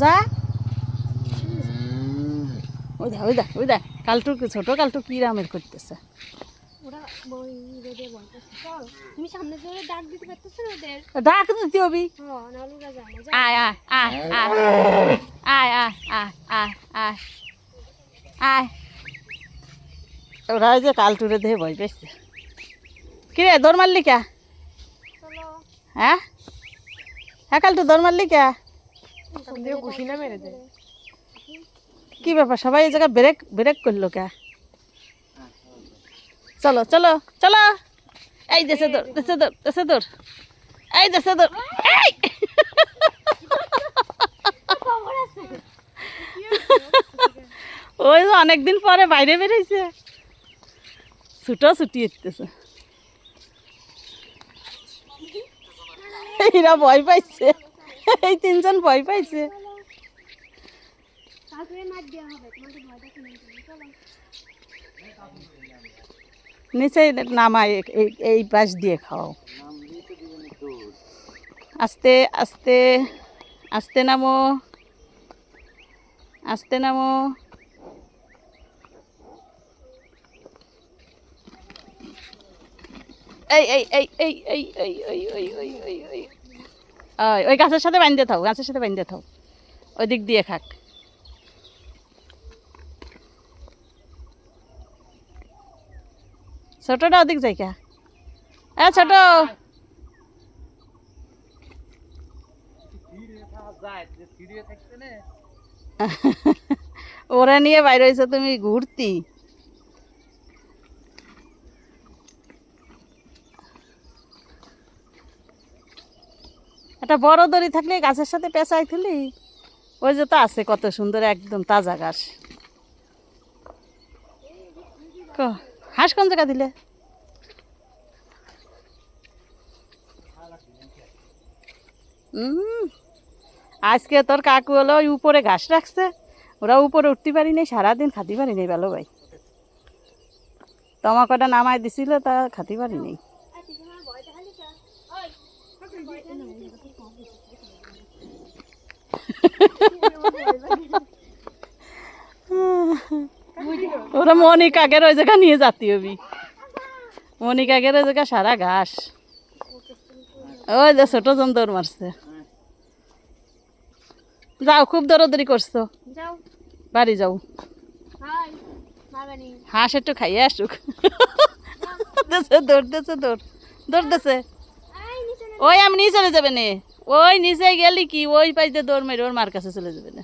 যা। ওই দা ওই দা ওই দা কালটু ছোট কালটু কি রামের করতেছে? ওই ডাক দিতে হবি। হ্যাঁ। আয় আয় আয় আয়। আয় আয় আয় আয় আয় ওরা ওই যে কালটুরে দেহে ভয় পেয়েছে কিরে দৌড় মারলি কে? হ্যাঁ? হ্যাঁ কালটু দৌড় মারলি কে? মেরে দেয় কি ব্যাপার? সবাই এই জায়গায় ব্রেক ব্রেক করল কে? চলো চলো চলো। এই দেশে দৌড় দেশে দৌড় দেশে দৌড়। এই দেশে দৌড়। এই! ওই যে অনেকদিন পরে বাইরে বেরিয়েছে ছুটো ছুটি এসতেছে এরা ভয় পাইছে। এই তিনজন ভয় পাইছে। নিচে নামায়, এই পাশ দিয়ে খাও। আস্তে আস্তে আস্তে নামো। আস্তে নামো। এই এই এই এই এই এই এই এই এই এই। ওই ওই গাছের সাথে বাঁধতে থাও গাছের সাথে বাঁধতে থাও ওই দিক দিয়ে খাক। ছোটটা ওদিক যাই কা এ ছোট। ওরা নিয়ে বাইরে হয়েছে তুমি ঘুরতি। একটা বড় দড়ি থাকলে গাছের সাথে পেঁচাই থিলি ওই যে তো আছে, কত সুন্দর, একদম তাজা ঘাস হাঁস কোন জায়গা দিলে? আজকে তোর কাকু হলো ওই উপরে ঘাস রাখছে, ওরা উপরে উঠতে পারি নাই, সারাদিন খাতে পারি নাই ভালো ভাই। তোমা কটা নামাই দিছিল, তা খাতে পারি নাই তোমার ভয় দেখালি কা ওই ওরা মনিকাকের ওই জায়গা নিয়ে যাতি হবি মনিকাকের ওই জায়গা সারা ঘাস। ওই যে ছোট জন দৌড় মারছে। যাও খুব দৌড়দৌড়ি করছ। যাও। বাড়ি যাও। হাঁস একটু খাইয়ে আসুক। দেছে দৌড় দেছে দৌড় দৌড় দেছে আই নিচে ওই আমি নিয়ে চলে যাবে ওই নিচে গেলি কি? ওই পাইতে দৌড় মেরে, ওর মার কাছে চলে যাবে না।